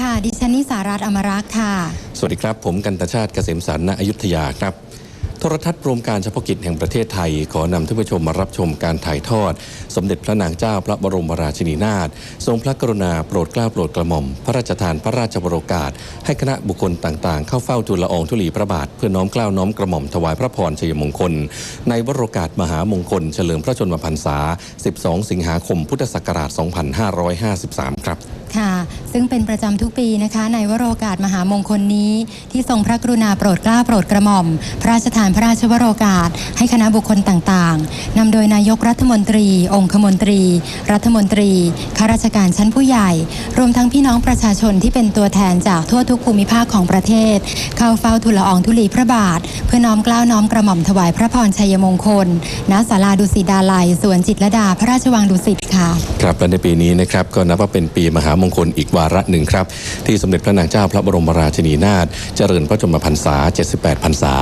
ค่ะ ดิฉันนิสารัตน์อมรักษ์ค่ะ สวัสดีครับ ผมกันตชาติเกษมสันต์ณอยุธยาครับ โทรทัศน์รวมการเฉพาะกิจแห่งประเทศไทย ขอนำท่านผู้ชมมารับชมการถ่ายทอด สมเด็จพระนางเจ้าพระบรมราชินีนาถทรงพระกรุณาโปรดเกล้าโปรดกระหม่อม พระราชทานพระราชวโรกาส ให้คณะบุคคลต่างๆ เข้าเฝ้าทูลละอองธุลีพระบาท เพื่อน้อมเกล้าน้อมกระหม่อมถวายพระพรชัยมงคล ในวโรกาสมหามงคล เฉลิมพระชนมพรรษา 12 สิงหาคมพุทธศักราช 2553 ครับ ค่ะ ซึ่งเป็นประจำทุกปีนะคะ ในวโรกาสมหามงคลนี้ ที่ทรงพระกรุณาโปรดเกล้าโปรดกระหม่อม พระราชทานพระราชวโรกาส ให้คณะบุคคลต่างๆนำโดยนายกรัฐมนตรี องคมนตรี รัฐมนตรีข้าราชการชั้นผู้ใหญ่ รวมทั้งพี่น้องประชาชนที่เป็นตัวแทนจากทั่วทุกภูมิภาคของประเทศ เข้าเฝ้าทูลลอองธุลีพระบาท เพื่อน้อมเกล้าน้อมกระหม่อมถวายพระพรชัยมงคลณศาลาดุสิตดาลัยสวนจิตรดาพระราชวังดุสิตค่ะ ครับและในปีนี้นะครับก็นับว่าเป็นปีมหามมงคลอีกวาระหนึ่งครับ ที่สมเด็จพระนางเจ้าพระบรมราชินีนาถเจริญพระชนมพรรษา 78 พรรษา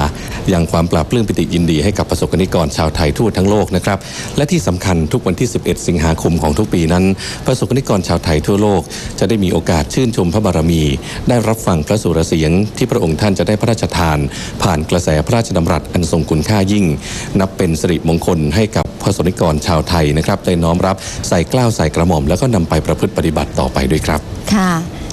อยังความปราบปลื้มปิติยินดีให้กับประสบกนิกรชาวไทยทั่วทั้งโลกนะครับและที่สำคัญทุกวันที่ 11 สิงหาคมของทุกปีนั้น ประสบกนิกรชาวไทยทั่วโลก จะได้มีโอกาสชื่นชมพระบารมี ได้รับฟังพระสุรเสียง ที่พระองค์ท่านจะได้พระราชทาน ผ่านกระแสพระราชดำรัสอันทรงคุณค่ายิ่ง นับเป็นสิริมงคลให้กับพระสนิกรชาวไทยนะครับได้น้อมรับใส่เกล้าวใส่กระหม่อมแล้วก็นำไปประพฤติปฏิบัติต่อไปด้วยครับ ค่ะ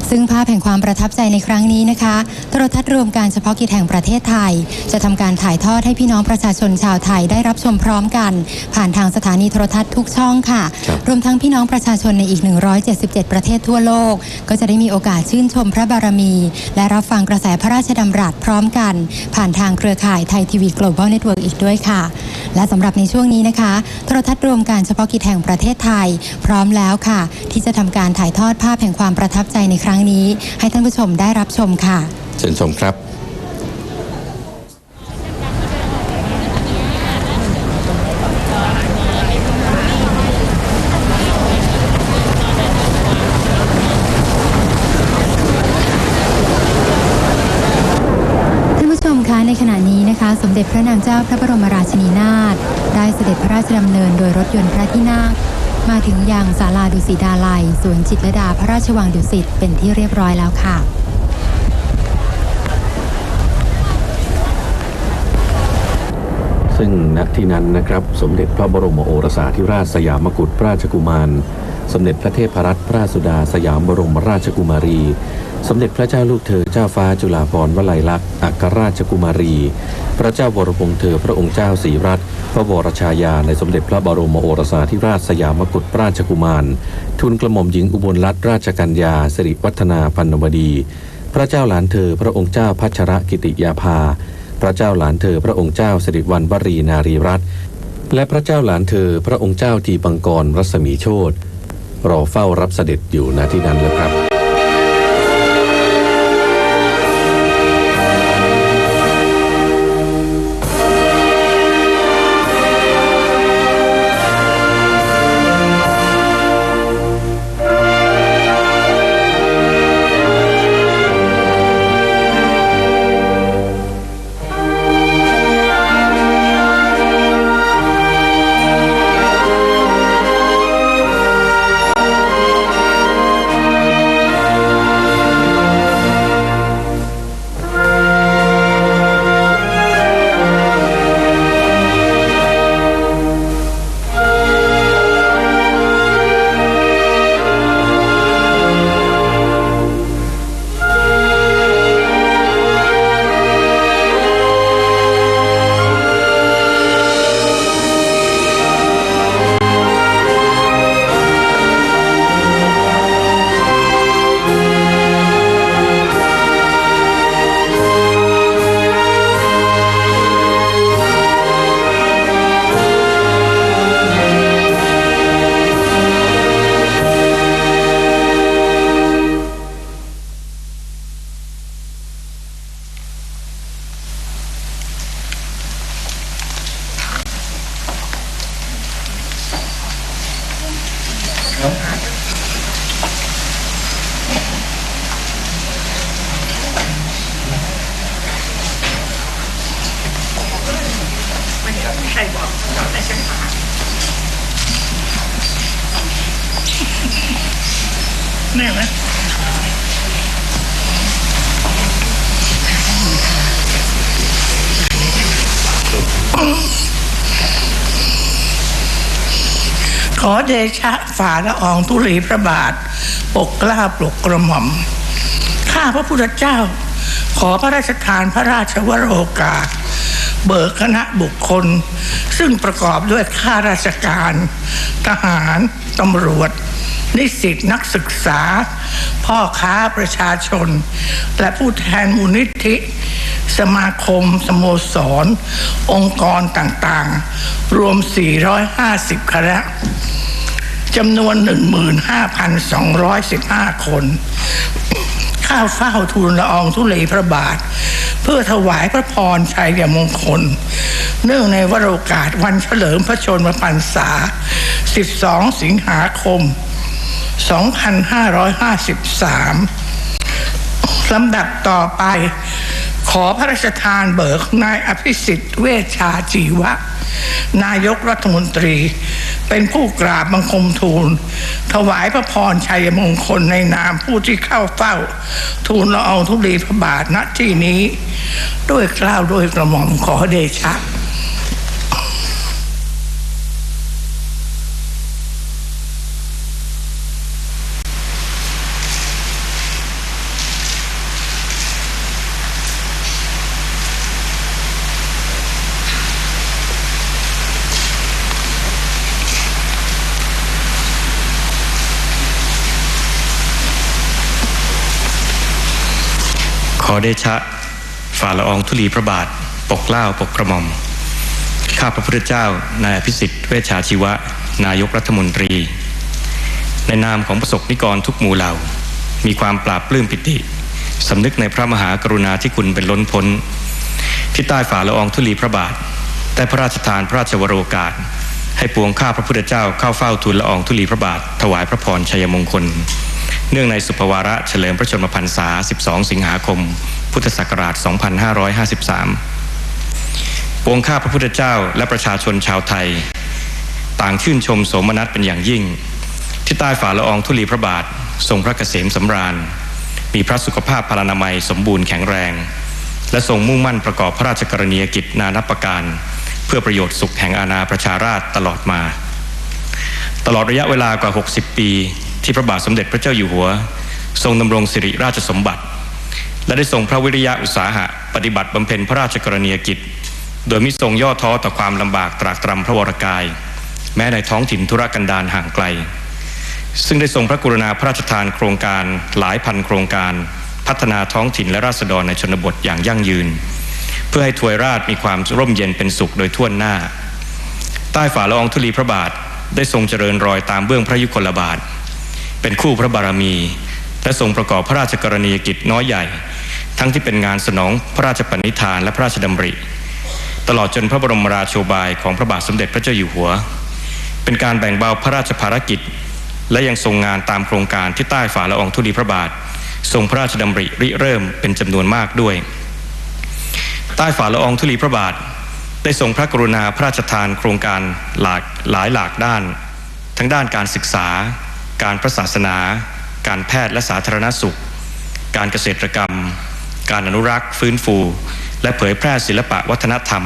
ซึ่งภาพแห่งความประทับใจในครั้งนี้นะคะ โทรทัศน์รวมการเฉพาะกิจแห่งประเทศไทย จะทำการถ่ายทอดให้พี่น้องประชาชนชาวไทยได้รับชมพร้อมกัน ผ่านทางสถานีโทรทัศน์ทุกช่องค่ะครับรวมทั้งพี่น้องประชาชนในอีก 177 ประเทศทั่วโลก ก็จะได้มีโอกาสชื่นชมพระบารมี และรับฟังกระแสพระราชดำรัสพร้อมกัน ผ่านทางเครือข่ายไทยทีวี Global Network อีกด้วยค่ะ และสำหรับในช่วงนี้นะคะ โทรทัศน์รวมการเฉพาะกิจแห่งประเทศไทย พร้อมแล้วค่ะ ที่จะทำการถ่ายทอดภาพแห่งความประทับใจในครั้งนี้ให้ท่านผู้ชมได้รับชมค่ะ เชิญชมครับท่านผู้ชมคะในขณะนี้นะคะสมเด็จพระนางเจ้าพระบรมราชินีนาถได้เสด็จพระราชดำเนินโดยรถยนต์พระที่นั่ง มาถึงยังศาลาดุสิตดาลัยสวนจิตรดาพระราชวังดุสิตเป็นที่เรียบร้อยแล้วค่ะซึ่งณที่นั้นนะครับ สมเด็จพระบรมโอรสาธิราชสยามกุฎราชกุมาร สมเด็จพระเทพรัตนราชสุดาสยามบรมราชกุมารี สมเด็จพระเจ้าลูกเธอเจ้าฟ้าจุฬาภรณ์วลัยลักษณ์อัครราชกุมารี พระเจ้าวรวงศ์เธอพระองค์เจ้าศรีรัตน์ พระวรชายาในสมเด็จพระบรมโอรสาธิราชสยามกุฎราชกุมาร ทุนกระหม่อมหญิงอุบลรัตนราชกัญญาสิริวัฒนาพันนวดี พระเจ้าหลานเธอพระองค์เจ้าพัชรกิติยาภา พระเจ้าหลานเธอพระองค์เจ้าสิริวัณวรีนารีรัตน์และพระเจ้าหลานเธอพระองค์เจ้าทีปังกรรัศมีโชตรอเฝ้ารับเสด็จอยู่ณที่นั้นแล้วครับ อเดชะฝ่าละอองธุลีพระบาท ปกกล้าปกกระหม่อม ข้าพระพุทธเจ้า ขอพระราชทานพระราชวโรกาส เบิกคณะบุคคล ซึ่งประกอบด้วยข้าราชการ ทหาร ตำรวจ นิสิตนักศึกษา พ่อค้าประชาชน และผู้แทนมูลนิธิ สมาคม สโมสร องค์กรต่างๆ รวม 450 คณะจำนวน 15,215 คนข้าวเฝ้าทูลละอองธุลีพระบาท เพื่อถวายพระพรชัยมงคล เนื่องในวโรกาสวันเฉลิมพระชนมพรรษา 12 สิงหาคม 2553 ลำดับต่อไป ขอพระราชทานเบิกนายอภิสิทธิ์เวชชาจีวะ นายกรัฐมนตรี เป็นผู้กราบบังคมทูล ถวายพระพรชัยมงคลในนามผู้ที่เข้าเฝ้า ทูลละอองธุลีพระบาทณที่นี้ ด้วยกล้าวด้วยกระหม่อมขอเดชะ ขอเดชะฝ่าละอองธุลีพระบาท ปกเกล้าปกกระหม่อม ข้าพระพุทธเจ้านายอภิสิทธิ์เวชชาชีวะ นายกรัฐมนตรี ในนามของประสบนิกรทุกหมู่เหล่า มีความปราบปลื้มปิติสำนึกในพระมหากรุณาธิคุณเป็นล้นพ้น ที่ใต้ฝ่าละอองธุลีพระบาทได้พระราชทานพระราชวโรกาส ให้ปวงข้าพระพุทธเจ้าเข้าเฝ้าทูลละอองธุลีพระบาท ถวายพระพรชัยมงคล เนื่องในสุภวาระเฉลิมพระชนมพรรษา 12 สิงหาคม พุทธศักราช 2553 ปวงข้าพระพุทธเจ้าและประชาชนชาวไทย ต่างชื่นชมโสมนัสเป็นอย่างยิ่ง ที่ใต้ฝ่าละอองธุลีพระบาท ทรงพระเกษมสำราญ มีพระสุขภาพพลานามัยสมบูรณ์แข็งแรง และทรงมุ่งมั่นประกอบพระราชกรณียกิจนานับประการ เพื่อประโยชน์สุขแห่งอาณาประชาราชตลอดมา ตลอดระยะเวลากว่า 60 ปี ที่พระบาทสมเด็จพระเจ้าอยู่หัว ทรงดำรงสิริราชสมบัติ และได้ทรงพระวิริยะอุตสาหะ ปฏิบัติบำเพ็ญพระราชกรณียกิจ โดยมิทรงย่อท้อต่อความลำบากตรากตรำพระวรกาย แม้ในท้องถิ่นธุรกันดารห่างไกล ซึ่งได้ทรงพระกรุณาพระราชทานโครงการหลายพันโครงการ พัฒนาท้องถิ่นและราษฎรในชนบทอย่างยั่งยืน เพื่อให้ทวยราชมีความร่มเย็นเป็นสุขโดยทั่วหน้า ใต้ฝ่าละอองธุลีพระบาทได้ทรงเจริญรอยตามเบื้องพระยุคลบาท เป็นคู่พระบารมี และทรงประกอบพระราชกรณียกิจน้อยใหญ่ ทั้งที่เป็นงานสนองพระราชปณิธานและพระราชดำริ ตลอดจนพระบรมราโชบายของพระบาทสมเด็จพระเจ้าอยู่หัว เป็นการแบ่งเบาพระราชภารกิจ และยังทรงงานตามโครงการที่ใต้ฝ่าละอองธุลีพระบาท ทรงพระราชดำริริเริ่มเป็นจำนวนมากด้วย ใต้ฝ่าละอองธุลีพระบาท ได้ทรงพระกรุณาพระราชทานโครงการหลากหลายหลากด้าน ทั้งด้านการศึกษา การพระศาสนา การแพทย์และสาธารณสุข การเกษตรกรรม การอนุรักษ์ ฟื้นฟู และเผยแพร่ศิลปะวัฒนธรรม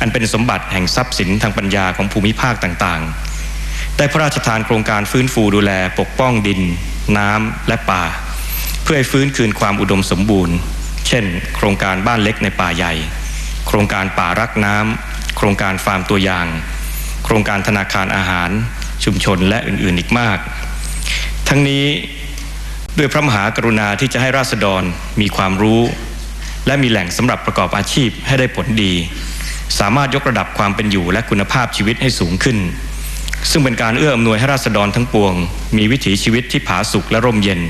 อันเป็นสมบัติแห่งทรัพย์สินทางปัญญาของภูมิภาคต่างๆ ได้พระราชทานโครงการฟื้นฟูดูแลปกป้องดิน น้ำและป่า เพื่อให้ฟื้นคืนความอุดมสมบูรณ์ เช่น โครงการบ้านเล็กในป่าใหญ่ โครงการป่ารักน้ำโครงการฟาร์มตัวอย่าง โครงการธนาคารอาหาร ชุมชนและอื่นๆอีกมาก ทั้งนี้ด้วยพระมหากรุณาที่จะให้ราษฎรมีความรู้ และมีแหล่งสำหรับประกอบอาชีพให้ได้ผลดี สามารถยกระดับความเป็นอยู่และคุณภาพชีวิตให้สูงขึ้น ซึ่งเป็นการเอื้ออำนวยให้ราษฎรทั้งปวง มีวิถีชีวิตที่ผาสุกและร่มเย็น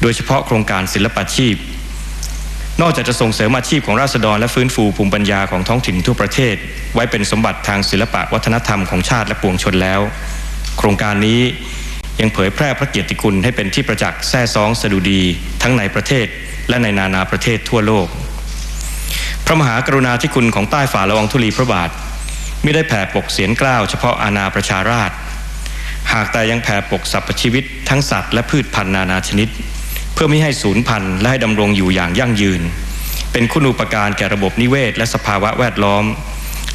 โดยเฉพาะโครงการศิลปาชีพ นอกจากจะส่งเสริมอาชีพของราษฎรและฟื้นฟูภูมิปัญญาของท้องถิ่นทั่วประเทศ ไว้เป็นสมบัติทางศิลปะวัฒนธรรมของชาติและปวงชนแล้ว โครงการนี้ยังเผยแพร่พระเกียรติคุณให้เป็นที่ประจักษ์แท้ซองสดุดี ทั้งในประเทศและในนานาประเทศทั่วโลก พระมหากรุณาธิคุณของใต้ฝ่าละอองธุลีพระบาทไม่ได้แผ่ปกเสียนกล้าวเฉพาะอาณาประชาราษฎร์หากแต่ยังแผ่ปกสรรพชีวิตทั้งสัตว์และพืชพันธุ์นานาชนิด พื่อไม่ให้สูญพันธุ์และให้ดำรงอยู่อย่างยั่งยืน เป็นคุณูปการแก่ระบบนิเวศ และสภาวะแวดล้อม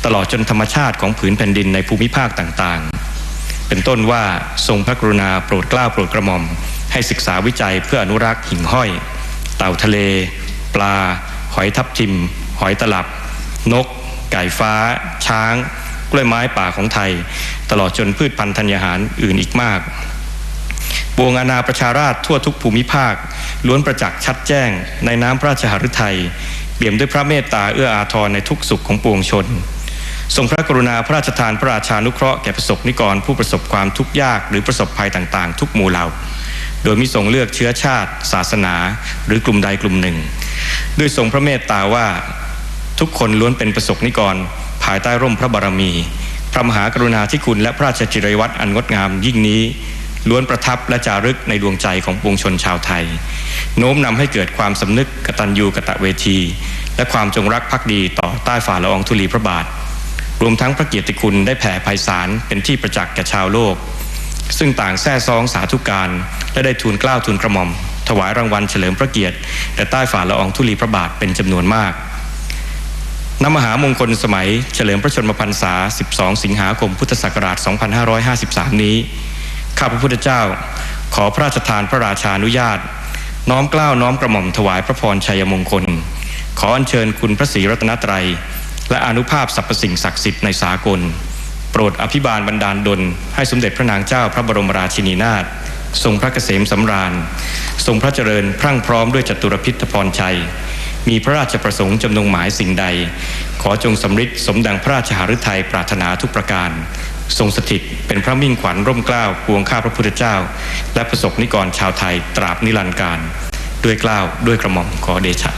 ตลอดจนธรรมชาติของผืนแผ่นดินในภูมิภาคต่างๆ เป็นต้นว่าทรงพระกรุณาโปรดเกล้าโปรดกระหม่อม ให้ศึกษาวิจัยเพื่ออนุรักษ์หิ่งห้อย เต่าทะเล ปลา หอยทับทิม หอยตลับ นก ไก่ฟ้า ช้าง กล้วยไม้ป่าของไทย ตลอดจนพืชพันธุ์ธัญญาหารอื่นอีกมาก ปวงอาณาประชาราชทั่วทุกภูมิภาค ล้วนประจักษ์ชัดแจ้งในน้ำพระราชหฤทัยเปี่ยมด้วยพระเมตตาเอื้ออาทรในทุกสุขของปวงชน ทรงพระกรุณาพระราชทานพระราชานุเคราะห์แก่ประสบนิกรผู้ประสบความทุกข์ยากหรือประสบภัยต่างๆ ทุกหมู่เหล่า โดยมิทรงเลือกเชื้อชาติ ศาสนา หรือกลุ่มใดกลุ่มหนึ่ง ด้วยทรงพระเมตตาว่าทุกคนล้วนเป็นประสบนิกร ภายใต้ร่มพระบารมี พระมหากรุณาธิคุณและพระราชจิรวัตรอันงดงามยิ่งนี้ ล้วนประทับและจารึกในดวงใจของปวงชนชาวไทย โน้มนำให้เกิดความสำนึกกตัญญูกะตะเวที และความจงรักภักดีต่อใต้ฝ่าละอองธุลีพระบาท รวมทั้งพระเกียรติคุณได้แผ่ไพศาลเป็นที่ประจักษ์แก่ชาวโลก ซึ่งต่างแท้ซองสาธุการ และได้ทูลกล้าวทูลกระหม่อม ถวายรางวัลเฉลิมพระเกียรติแด่ใต้ฝ่าละอองธุลีพระบาทเป็นจำนวนมากนมหามงคลสมัยเฉลิมพระชนมพรรษา 12 สิงหาคม พุทธศักราช 2553 นี้ ข้าพระพุทธเจ้า ขอพระราชทานพระราชานุญาต น้อมเกล้าวน้อมกระหม่อมถวายพระพรชัยมงคล ขออัญเชิญคุณพระศรีรัตนตรัย และอนุภาพสรรพสิ่งศักดิ์สิทธิ์ในสากล โปรดอภิบาลบรรดาลดล ให้สมเด็จพระนางเจ้าพระบรมราชินีนาถทรงพระเกษมสำราญ ทรงพระเจริญพรั่งพร้อมด้วยจตุรพิธพรชัย มีพระราชประสงค์จำนงหมายสิ่งใด ขอจงสำฤทธิ์สมดังพระราชหฤทัยปรารถนาทุกประการ ทรงสถิตเป็นพระมิ่งขวัญร่มเกล้าปวงข้าพระพุทธเจ้า และประสบนิกรชาวไทยตราบนิรันดร์การ ด้วยเกล้าวด้วยกระหม่อมขอเดชะ